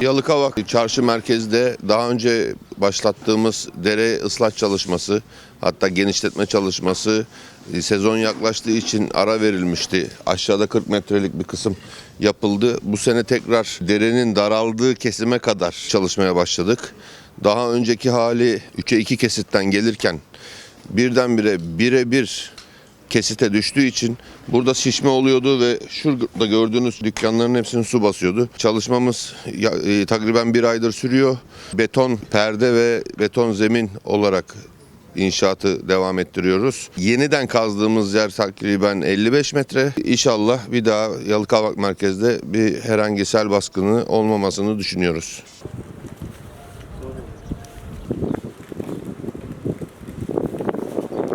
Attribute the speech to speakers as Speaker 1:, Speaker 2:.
Speaker 1: Yalıkavak çarşı merkezde daha önce başlattığımız dere ıslah çalışması hatta genişletme çalışması e, sezon yaklaştığı için ara verilmişti. Aşağıda 40 metrelik bir kısım yapıldı. Bu sene tekrar derenin daraldığı kesime kadar çalışmaya başladık. Daha önceki hali 3'e 2 kesitten gelirken birdenbire birebir kesite düştüğü için burada şişme oluyordu ve şurada gördüğünüz dükkanların hepsini su basıyordu. Çalışmamız ya- e, takriben bir aydır sürüyor. Beton perde ve beton zemin olarak inşaatı devam ettiriyoruz. Yeniden kazdığımız yer takriben 55 metre. İnşallah bir daha Yalıkavak merkezde bir herhangi sel baskını olmamasını düşünüyoruz.